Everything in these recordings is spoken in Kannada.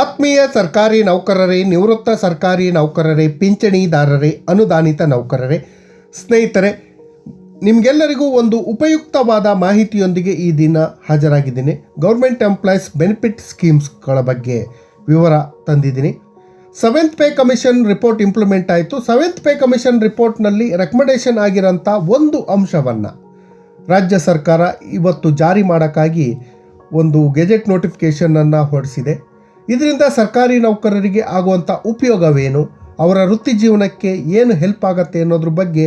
ಆತ್ಮೀಯ ಸರ್ಕಾರಿ ನೌಕರರೇ, ನಿವೃತ್ತ ಸರ್ಕಾರಿ ನೌಕರರೇ, ಪಿಂಚಣಿದಾರರೇ, ಅನುದಾನಿತ ನೌಕರರೇ, ಸ್ನೇಹಿತರೆ, ನಿಮಗೆಲ್ಲರಿಗೂ ಒಂದು ಉಪಯುಕ್ತವಾದ ಮಾಹಿತಿಯೊಂದಿಗೆ ಈ ದಿನ ಹಾಜರಾಗಿದ್ದೀನಿ. ಗೌರ್ಮೆಂಟ್ ಎಂಪ್ಲಾಯೀಸ್ ಬೆನಿಫಿಟ್ ಸ್ಕೀಮ್ಸ್ಗಳ ಬಗ್ಗೆ ವಿವರ ತಂದಿದ್ದೀನಿ. Seventh pay commission report implement ಆಯಿತು. ಸೆವೆಂತ್ ಪೇ ಕಮಿಷನ್ ರಿಪೋರ್ಟ್ನಲ್ಲಿ ರೆಕಮೆಂಡೇಷನ್ ಆಗಿರೋಂಥ ಒಂದು ಅಂಶವನ್ನು ರಾಜ್ಯ ಸರ್ಕಾರ ಇವತ್ತು ಜಾರಿ ಮಾಡೋಕ್ಕಾಗಿ ಒಂದು ಗೆಜೆಟ್ ನೋಟಿಫಿಕೇಷನನ್ನು ಹೊರಡಿಸಿದೆ. ಇದರಿಂದ ಸರ್ಕಾರಿ ನೌಕರರಿಗೆ ಆಗುವಂಥ ಉಪಯೋಗವೇನು? ಅವರ ವೃತ್ತಿ ಜೀವನಕ್ಕೆ ಏನು ಹೆಲ್ಪ್ ಆಗುತ್ತೆ ಅನ್ನೋದ್ರ ಬಗ್ಗೆ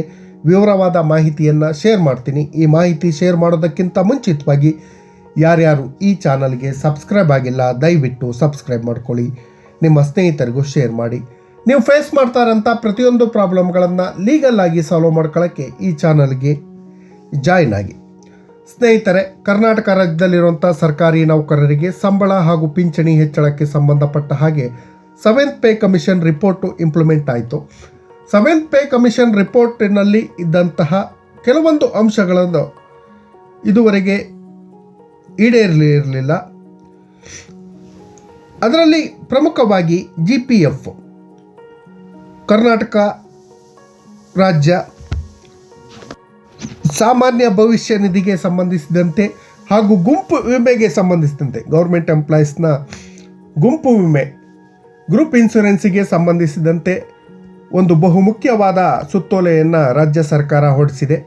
ವಿವರವಾದ ಮಾಹಿತಿಯನ್ನು ಶೇರ್ ಮಾಡ್ತೀನಿ. ಈ ಮಾಹಿತಿ ಶೇರ್ ಮಾಡೋದಕ್ಕಿಂತ ಮುಂಚಿತವಾಗಿ ಯಾರ್ಯಾರು ಈ ಚಾನಲ್ಗೆ ಸಬ್ಸ್ಕ್ರೈಬ್ ಆಗಿಲ್ಲ, ದಯವಿಟ್ಟು ಸಬ್ಸ್ಕ್ರೈಬ್ ಮಾಡ್ಕೊಳ್ಳಿ. ನಿಮ್ಮ ಸ್ನೇಹಿತರಿಗೂ ಶೇರ್ ಮಾಡಿ. ನೀವು ಫೇಸ್ ಮಾಡ್ತಾ ಇರೋಂಥ ಪ್ರತಿಯೊಂದು ಪ್ರಾಬ್ಲಮ್ಗಳನ್ನು ಲೀಗಲ್ ಆಗಿ ಸಾಲ್ವ್ ಮಾಡ್ಕೊಳ್ಳೋಕ್ಕೆ ಈ ಚಾನಲ್ಗೆ ಜಾಯ್ನ್ ಆಗಿ. ಸ್ನೇಹಿತರೆ, ಕರ್ನಾಟಕ ರಾಜ್ಯದಲ್ಲಿರುವಂಥ ಸರ್ಕಾರಿ ನೌಕರರಿಗೆ ಸಂಬಳ ಹಾಗೂ ಪಿಂಚಣಿ ಹೆಚ್ಚಳಕ್ಕೆ ಸಂಬಂಧಪಟ್ಟ ಹಾಗೆ seventh pay commission report implement ಆಯಿತು. ಸೆವೆಂತ್ ಪೇ ಕಮಿಷನ್ ರಿಪೋರ್ಟಿನಲ್ಲಿ ಇದ್ದಂತಹ ಕೆಲವೊಂದು ಅಂಶಗಳನ್ನು ಇದುವರೆಗೆ ಈಡೇರಲಿರಲಿಲ್ಲ. ಅದರಲ್ಲಿ ಪ್ರಮುಖವಾಗಿ ಜಿ ಪಿ ಎಫ್ ಕರ್ನಾಟಕ ರಾಜ್ಯ ಸಾಮಾನ್ಯ ಭವಿಷ್ಯ ನಿಧಿಗೆ ಸಂಬಂಧಿಸಿದಂತೆ ಹಾಗೂ ಗುಂಪು ವಿಮೆಗೆ ಸಂಬಂಧಿಸಿದಂತೆ ಗೌರ್ಮೆಂಟ್ ಎಂಪ್ಲಾಯೀಸ್ನ ಗುಂಪು ವಿಮೆ ಗ್ರೂಪ್ ಇನ್ಶೂರೆನ್ಸಿಗೆ ಸಂಬಂಧಿಸಿದಂತೆ ಒಂದು ಬಹುಮುಖ್ಯವಾದ ಸುತ್ತೋಲೆಯನ್ನು ರಾಜ್ಯ ಸರ್ಕಾರ ಹೊರಡಿಸಿದೆ.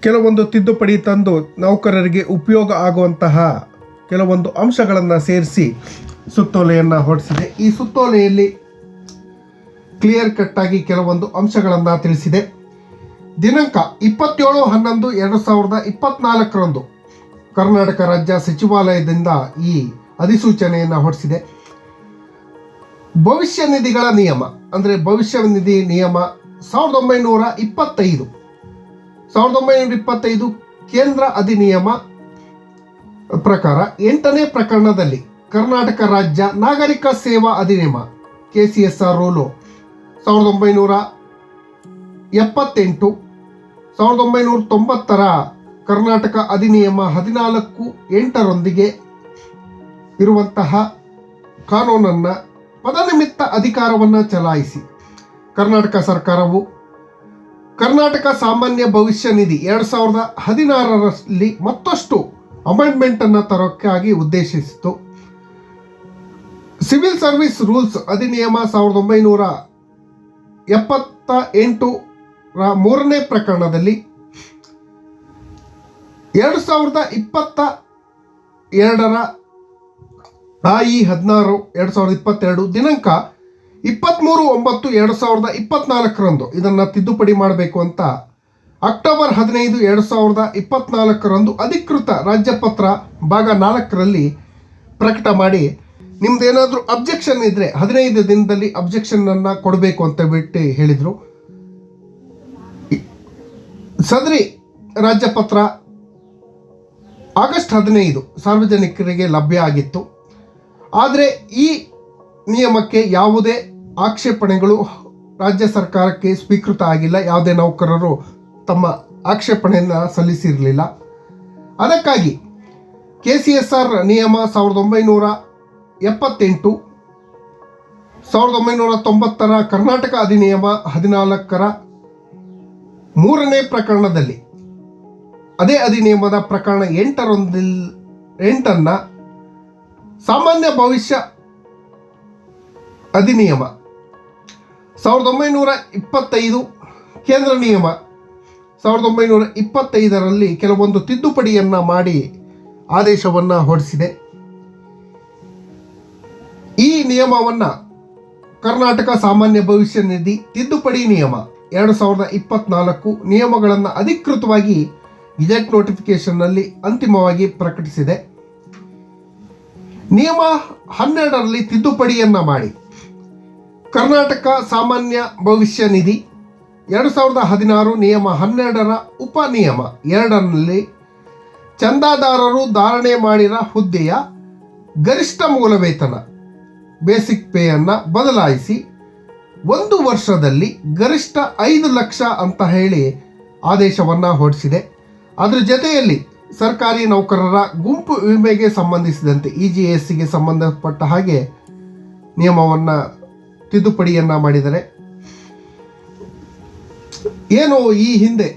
ಕೆಲವೊಂದು ತಿದ್ದುಪಡಿ ತಂದು ನೌಕರರಿಗೆ ಉಪಯೋಗ ಆಗುವಂತಹ ಕೆಲವೊಂದು ಅಂಶಗಳನ್ನು ಸೇರಿಸಿ ಸುತ್ತೋಲೆಯನ್ನು ಹೊರಡಿಸಿದೆ. ಈ ಸುತ್ತೋಲೆಯಲ್ಲಿ ಕ್ಲಿಯರ್ ಕಟ್ಟಾಗಿ ಕೆಲವೊಂದು ಅಂಶಗಳನ್ನು ತಿಳಿಸಿದೆ. ದಿನಾಂಕ ಇಪ್ಪತ್ತೇಳು ಹನ್ನೊಂದು ಎರಡು ಸಾವಿರದ ಇಪ್ಪತ್ನಾಲ್ಕರಂದು ಕರ್ನಾಟಕ ರಾಜ್ಯ ಸಚಿವಾಲಯದಿಂದ ಈ ಅಧಿಸೂಚನೆಯನ್ನು ಹೊರಡಿಸಿದೆ. ಭವಿಷ್ಯ ನಿಧಿಗಳ ನಿಯಮ, ಅಂದರೆ ಭವಿಷ್ಯ ನಿಧಿ ನಿಯಮ ಸಾವಿರದ ಒಂಬೈನೂರ ಇಪ್ಪತ್ತೈದು. ಸಾವಿರದ ಒಂಬೈನೂರ ಇಪ್ಪತ್ತೈದು ಕೇಂದ್ರ ಅಧಿನಿಯಮ ಪ್ರಕಾರ ಎಂಟನೇ ಪ್ರಕರಣದಲ್ಲಿ ಕರ್ನಾಟಕ ರಾಜ್ಯ ನಾಗರಿಕ ಸೇವಾ ಅಧಿನಿಯಮ K C S R rule ಸಾವಿರದ ಒಂಬೈನೂರ ಎಪ್ಪತ್ತೆಂಟು ಸಾವಿರದ ಒಂಬೈನೂರ ತೊಂಬತ್ತರ ಕರ್ನಾಟಕ ಅಧಿನಿಯಮ ಹದಿನಾಲ್ಕು ಎಂಟರೊಂದಿಗೆ ಇರುವಂತಹ ಕಾನೂನನ್ನು ಪದನಿಮಿತ್ತ ಅಧಿಕಾರವನ್ನು ಚಲಾಯಿಸಿ. ಕರ್ನಾಟಕ ಸರ್ಕಾರವು ಕರ್ನಾಟಕ ಸಾಮಾನ್ಯ ಭವಿಷ್ಯ ನಿಧಿ ಎರಡು ಸಾವಿರದ ಹದಿನಾರರಲ್ಲಿ ಮತ್ತಷ್ಟು ಅಮೆಂಡ್ಮೆಂಟನ್ನು ತರೋಕ್ಕಾಗಿ ಉದ್ದೇಶಿಸಿತು. ಸಿವಿಲ್ ಸರ್ವಿಸ್ ರೂಲ್ಸ್ ಅಧಿನಿಯಮ ಸಾವಿರದ ಒಂಬೈನೂರ ಎಪ್ಪತ್ತ ಎಂಟು ರ ಮೂರನೇ ಪ್ರಕರಣದಲ್ಲಿ ಎರಡು ಸಾವಿರದ ಇಪ್ಪತ್ತ ಎರಡರ ಇ ಹದಿನಾರು, ಎರಡು ಸಾವಿರದ ಇಪ್ಪತ್ತೆರಡು ದಿನಾಂಕ ಇಪ್ಪತ್ತ್ಮೂರು ಒಂಬತ್ತು, ಎರಡು ಸಾವಿರದ ಇಪ್ಪತ್ನಾಲ್ಕರಂದು ಇದನ್ನು ತಿದ್ದುಪಡಿ ಮಾಡಬೇಕು ಅಂತ ಅಕ್ಟೋಬರ್ ಹದಿನೈದು, ಎರಡು ಸಾವಿರದ ಇಪ್ಪತ್ನಾಲ್ಕರಂದು ಅಧಿಕೃತ ರಾಜ್ಯಪತ್ರ ಭಾಗ ನಾಲ್ಕರಲ್ಲಿ ಪ್ರಕಟ ಮಾಡಿ ನಿಮ್ದೇನಾದರೂ ಅಬ್ಜೆಕ್ಷನ್ ಇದ್ದರೆ ಹದಿನೈದು ದಿನದಲ್ಲಿ ಅಬ್ಜೆಕ್ಷನನ್ನು ಕೊಡಬೇಕು ಅಂತ ಬಿಟ್ಟು ಹೇಳಿದರು. ಸದರಿ ರಾಜ್ಯಪತ್ರ ಆಗಸ್ಟ್ ಹದಿನೈದು ಸಾರ್ವಜನಿಕರಿಗೆ ಲಭ್ಯ ಆಗಿತ್ತು. ಆದರೆ ಈ ನಿಯಮಕ್ಕೆ ಯಾವುದೇ ಆಕ್ಷೇಪಣೆಗಳು ರಾಜ್ಯ ಸರ್ಕಾರಕ್ಕೆ ಸ್ವೀಕೃತ ಆಗಿಲ್ಲ. ಯಾವುದೇ ನೌಕರರು ತಮ್ಮ ಆಕ್ಷೇಪಣೆಯನ್ನು ಸಲ್ಲಿಸಿರಲಿಲ್ಲ. ಅದಕ್ಕಾಗಿ ಕೆ ಸಿ ಎಸ್ ಆರ್ ನಿಯಮ ಸಾವಿರದ ಒಂಬೈನೂರ ಎಪ್ಪತ್ತೆಂಟು, ಸಾವಿರದ ಒಂಬೈನೂರ ತೊಂಬತ್ತರ ಕರ್ನಾಟಕ ಅಧಿನಿಯಮ ಹದಿನಾಲ್ಕರ ಮೂರನೇ ಪ್ರಕರಣದಲ್ಲಿ ಅದೇ ಅಧಿನಿಯಮದ ಪ್ರಕರಣ ಎಂಟರೊಂದಿಲ್ ಎಂಟನ್ನು ಸಾಮಾನ್ಯ ಭವಿಷ್ಯ ಅಧಿನಿಯಮ ಸಾವಿರದ ಒಂಬೈನೂರ ಇಪ್ಪತ್ತೈದು ಕೇಂದ್ರ ನಿಯಮ ಸಾವಿರದ ಒಂಬೈನೂರ ಇಪ್ಪತ್ತೈದರಲ್ಲಿ ಕೆಲವೊಂದು ತಿದ್ದುಪಡಿಯನ್ನು ಮಾಡಿ ಆದೇಶವನ್ನು ಹೊರಡಿಸಿದೆ. ಈ ನಿಯಮವನ್ನು ಕರ್ನಾಟಕ ಸಾಮಾನ್ಯ ಭವಿಷ್ಯ ನಿಧಿ ತಿದ್ದುಪಡಿ ನಿಯಮ ಎರಡು ಸಾವಿರದ ಇಪ್ಪತ್ನಾಲ್ಕು ನಿಯಮಗಳನ್ನು ಅಧಿಕೃತವಾಗಿ ಗೆಜೆಟ್ ನೋಟಿಫಿಕೇಷನ್ನಲ್ಲಿ ಅಂತಿಮವಾಗಿ ಪ್ರಕಟಿಸಿದೆ. ನಿಯಮ ಹನ್ನೆರಡರಲ್ಲಿ ತಿದ್ದುಪಡಿಯನ್ನು ಮಾಡಿ. ಕರ್ನಾಟಕ ಸಾಮಾನ್ಯ ಭವಿಷ್ಯ ನಿಧಿ ಎರಡು ಸಾವಿರದ ಹದಿನಾರು ನಿಯಮ ಹನ್ನೆರಡರ ಉಪನಿಯಮ ಎರಡರಲ್ಲಿ ಚಂದಾದಾರರು ಧಾರಣೆ ಮಾಡಿದ ಹುದ್ದೆಯ ಗರಿಷ್ಠ ಮೂಲ ವೇತನ ಬೇಸಿಕ್ ಪೇಯನ್ನು ಬದಲಾಯಿಸಿ ಒಂದು ವರ್ಷದಲ್ಲಿ ಗರಿಷ್ಠ ಐದು ಲಕ್ಷ ಅಂತ ಹೇಳಿ ಆದೇಶವನ್ನು ಹೊರಡಿಸಿದೆ. ಅದರ ಜೊತೆಯಲ್ಲಿ ಸರ್ಕಾರಿ ನೌಕರರ ಗುಂಪು ವಿಮೆಗೆ ಸಂಬಂಧಿಸಿದಂತೆ ಇ ಜಿ ಎಸ್ ಸಿಗೆ ಸಂಬಂಧಪಟ್ಟ ಹಾಗೆ ನಿಯಮವನ್ನು ತಿದ್ದುಪಡಿಯನ್ನು ಮಾಡಿದರೆ ಏನು ಈ ಹಿಂದೆ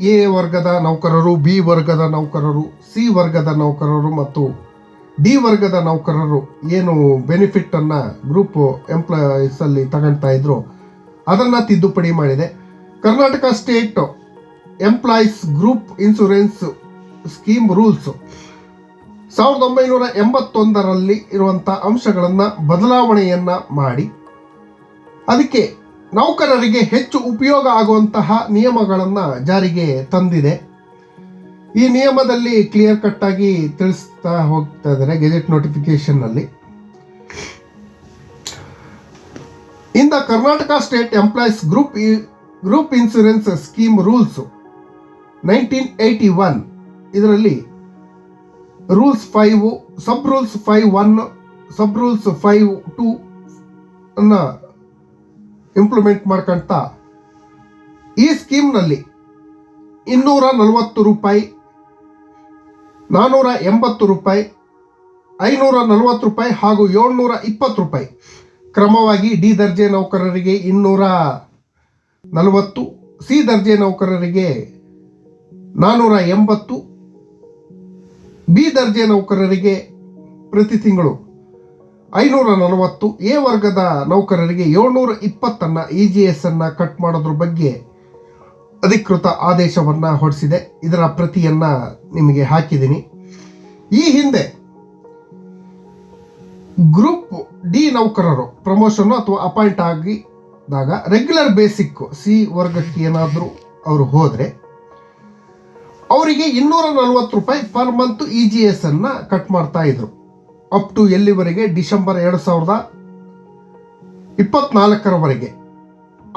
ಎ ವರ್ಗದ ನೌಕರರು, ಬಿ ವರ್ಗದ ನೌಕರರು, ಸಿ ವರ್ಗದ ನೌಕರರು ಮತ್ತು ಡಿ ವರ್ಗದ ನೌಕರರು ಏನು ಬೆನಿಫಿಟ್ ಅನ್ನ ಗ್ರೂಪ್ ಎಂಪ್ಲಾಯೀಸ್ ಅಲ್ಲಿ ತಗೊಳ್ತಾ ಇದ್ರು, ಅದನ್ನ ತಿದ್ದುಪಡಿ ಮಾಡಿದೆ. Karnataka state employees group insurance scheme rules ಸಾವಿರದ ಒಂಬೈನೂರ ಎಂಬತ್ತೊಂದರಲ್ಲಿ ಇರುವಂಥ ಅಂಶಗಳನ್ನು ಬದಲಾವಣೆಯನ್ನ ಮಾಡಿ, ಅದಕ್ಕೆ ನೌಕರರಿಗೆ ಹೆಚ್ಚು ಉಪಯೋಗ ಆಗುವಂತಹ ನಿಯಮಗಳನ್ನು ಜಾರಿಗೆ ತಂದಿದೆ. ಈ ನಿಯಮದಲ್ಲಿ ಕ್ಲಿಯರ್ ಕಟ್ ಆಗಿ ತಿಳಿಸ್ತಾ ಹೋಗ್ತಾ ಇದ್ದಾರೆ ಗೆಜೆಟ್ ನೋಟಿಫಿಕೇಶನ್ ಅಲ್ಲಿ in the Karnataka state employees group group insurance scheme rules nineteen eighty one ಇದರಲ್ಲಿ rules five sub rules five one sub rules five two ಅನ್ನು ಇಂಪ್ಲಿಮೆಂಟ್ ಮಾಡ್ಕೊಳ್ತಾ ಈ ಸ್ಕೀಮ್ನಲ್ಲಿ ಇನ್ನೂರ ನಲವತ್ತು ರೂಪಾಯಿ ನಾನ್ನೂರ ಎಂಬತ್ತು ರೂಪಾಯಿ, ಐನೂರ ನಲವತ್ತು ರೂಪಾಯಿ ಹಾಗೂ ಏಳ್ನೂರ ಇಪ್ಪತ್ತು ರೂಪಾಯಿ. ಕ್ರಮವಾಗಿ ಡಿ ದರ್ಜೆ ನೌಕರರಿಗೆ ಇನ್ನೂರ ನಲವತ್ತು, ಸಿ ದರ್ಜೆ ನೌಕರರಿಗೆ ನಾನ್ನೂರ ಎಂಬತ್ತು, ಬಿ ದರ್ಜೆ ನೌಕರರಿಗೆ ಪ್ರತಿ ತಿಂಗಳು ಐನೂರ ನಲವತ್ತು, ಎ ವರ್ಗದ ನೌಕರರಿಗೆ ಏಳ್ನೂರ ಇಪ್ಪತ್ತನ್ನು ಇ ಜಿ ಎಸ್ ಅನ್ನು ಕಟ್ ಮಾಡೋದ್ರ ಬಗ್ಗೆ ಅಧಿಕೃತ ಆದೇಶವನ್ನು ಹೊರಡಿಸಿದೆ. ಇದರ ಪ್ರತಿಯನ್ನು ನಿಮಗೆ ಹಾಕಿದ್ದೀನಿ. ಈ ಹಿಂದೆ ಗ್ರೂಪ್ ಡಿ ನೌಕರರು, ಪ್ರಮೋಷನ್ ಅಥವಾ ಅಪಾಯಿಂಟ್ ಆಗಿದಾಗ ರೆಗ್ಯುಲರ್ ಬೇಸಿಕ್ ಸಿ ವರ್ಗಕ್ಕೆ ಏನಾದರೂ ಅವರು ಹೋದರೆ ಅವರಿಗೆ ಇನ್ನೂರ ನಲವತ್ತು ರೂಪಾಯಿ per month E G S ಅನ್ನು ಕಟ್ ಮಾಡ್ತಾ ಇದ್ರು. ಅಪ್ ಟು ಎಲ್ಲಿವರೆಗೆ? ಡಿಸೆಂಬರ್ ಎರಡು ಸಾವಿರದ ಇಪ್ಪತ್ನಾಲ್ಕರವರೆಗೆ.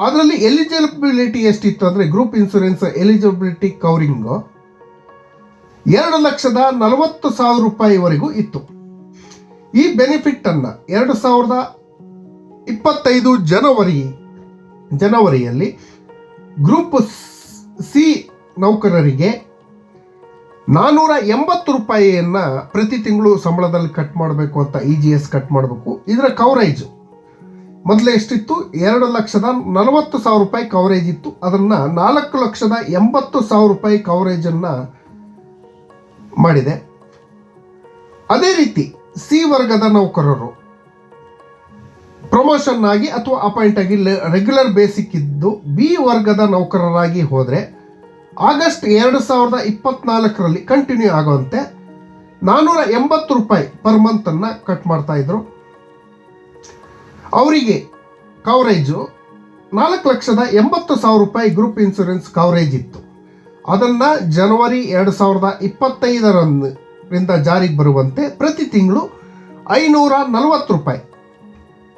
ಅದರಲ್ಲಿ ಎಲಿಜಿಬಿಲಿಟಿ ಎಷ್ಟಿತ್ತು ಅಂದರೆ ಗ್ರೂಪ್ ಇನ್ಸೂರೆನ್ಸ್ ಎಲಿಜಿಬಿಲಿಟಿ ಕವರಿಂಗು ಎರಡು ಲಕ್ಷದ ನಲವತ್ತು ಸಾವಿರ ರೂಪಾಯಿವರೆಗೂ ಇತ್ತು. ಈ ಬೆನಿಫಿಟ್ ಅನ್ನ ಎರಡು ಸಾವಿರದ ಇಪ್ಪತ್ತೈದು ಜನವರಿ, ಜನವರಿಯಲ್ಲಿ ಗ್ರೂಪ್ ಸಿ ನೌಕರರಿಗೆ ನಾನ್ನೂರ ಎಂಬತ್ತು ರೂಪಾಯಿಯನ್ನು ಪ್ರತಿ ತಿಂಗಳು ಸಂಬಳದಲ್ಲಿ ಕಟ್ ಮಾಡಬೇಕು ಅಂತ ಇ ಜಿ ಎಸ್ ಕಟ್ ಮಾಡಬೇಕು. ಇದರ ಕವರೇಜ್ ಮೊದಲು ಎಷ್ಟಿತ್ತು? ಎರಡು ಲಕ್ಷದ ನಲವತ್ತು ಸಾವಿರ ರೂಪಾಯಿ ಕವರೇಜ್ ಇತ್ತು. ಅದನ್ನ ನಾಲ್ಕು ಲಕ್ಷದ ಎಂಬತ್ತು ಸಾವಿರ ರೂಪಾಯಿ ಕವರೇಜನ್ನು ಮಾಡಿದೆ. ಅದೇ ರೀತಿ ಸಿ ವರ್ಗದ ನೌಕರರು ಪ್ರಮೋಷನ್ ಆಗಿ ಅಥವಾ ಅಪಾಯಿಂಟ್ ಆಗಿ ರೆಗ್ಯುಲರ್ ಬೇಸಿಕ್ ಇದ್ದು ಬಿ ವರ್ಗದ ನೌಕರರಾಗಿ ಹೋದರೆ ಆಗಸ್ಟ್ ಎರಡು ಸಾವಿರದ ಇಪ್ಪತ್ನಾಲ್ಕರಲ್ಲಿ ಕಂಟಿನ್ಯೂ ಆಗುವಂತೆ ನಾನ್ನೂರ ಎಂಬತ್ತು ರೂಪಾಯಿ ಪರ್ ಮಂತನ್ನು ಕಟ್ ಮಾಡ್ತಾ ಇದ್ರು. ಅವರಿಗೆ ಕವರೇಜು ನಾಲ್ಕು ಲಕ್ಷದ ಎಂಬತ್ತು ಸಾವಿರ ರೂಪಾಯಿ ಗ್ರೂಪ್ ಇನ್ಸೂರೆನ್ಸ್ ಕವರೇಜ್ ಇತ್ತು. ಅದನ್ನು ಜನವರಿ ಎರಡು ಸಾವಿರದ ಇಪ್ಪತ್ತೈದರಿಂದ ಜಾರಿಗೆ ಬರುವಂತೆ ಪ್ರತಿ ತಿಂಗಳು ಐನೂರ ನಲವತ್ತು ರೂಪಾಯಿ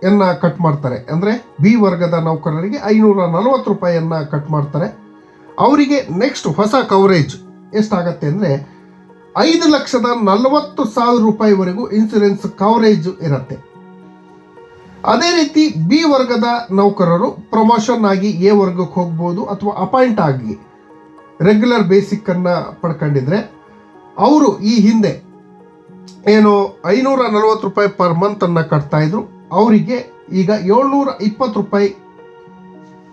ಎನ್ನ ಕಟ್ ಮಾಡ್ತಾರೆ. ಅಂದರೆ ಬಿ ವರ್ಗದ ನೌಕರರಿಗೆ ಐನೂರ ನಲವತ್ತು ರೂಪಾಯಿಯನ್ನು ಕಟ್ ಮಾಡ್ತಾರೆ. ಅವರಿಗೆ ನೆಕ್ಸ್ಟ್ ಹೊಸ ಕವರೇಜ್ ಎಷ್ಟಾಗತ್ತೆ ಅಂದರೆ ಐದು ಲಕ್ಷದ ನಲವತ್ತು ಸಾವಿರ ರೂಪಾಯಿವರೆಗೂ ಇನ್ಸೂರೆನ್ಸ್ ಕವರೇಜ್ ಇರುತ್ತೆ. ಅದೇ ರೀತಿ ಬಿ ವರ್ಗದ ನೌಕರರು ಪ್ರಮೋಷನ್ ಆಗಿ ಎ ವರ್ಗಕ್ಕೆ ಹೋಗ್ಬೋದು ಅಥವಾ ಅಪಾಯಿಂಟ್ ಆಗಿ ರೆಗ್ಯುಲರ್ ಬೇಸಿಕ್ ಅನ್ನ ಪಡ್ಕೊಂಡಿದ್ರೆ ಅವರು ಈ ಹಿಂದೆ ಏನು ಐನೂರ ನಲವತ್ತು ರೂಪಾಯಿ ಪರ್ ಮಂತ್ ಕಟ್ತಾಯಿದ್ರು ಅವರಿಗೆ ಈಗ ಏಳ್ನೂರ ಇಪ್ಪತ್ತು ರೂಪಾಯಿ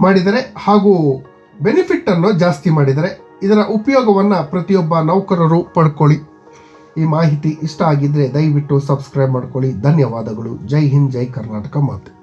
ಮಾಡಿದರೆ ಹಾಗೂ ಬೆನಿಫಿಟ್ಟನ್ನು ಜಾಸ್ತಿ ಮಾಡಿದರೆ ಇದರ ಉಪಯೋಗವನ್ನು ಪ್ರತಿಯೊಬ್ಬ ನೌಕರರು ಪಡ್ಕೊಳ್ಳಿ. ಈ ಮಾಹಿತಿ ಇಷ್ಟ ಆಗಿದ್ರೆ ದಯವಿಟ್ಟು ಸಬ್ಸ್ಕ್ರೈಬ್ ಮಾಡ್ಕೊಳ್ಳಿ. ಧನ್ಯವಾದಗಳು. ಜೈ ಹಿಂದ್ ಜೈ ಕರ್ನಾಟಕ ಮಾತೆ.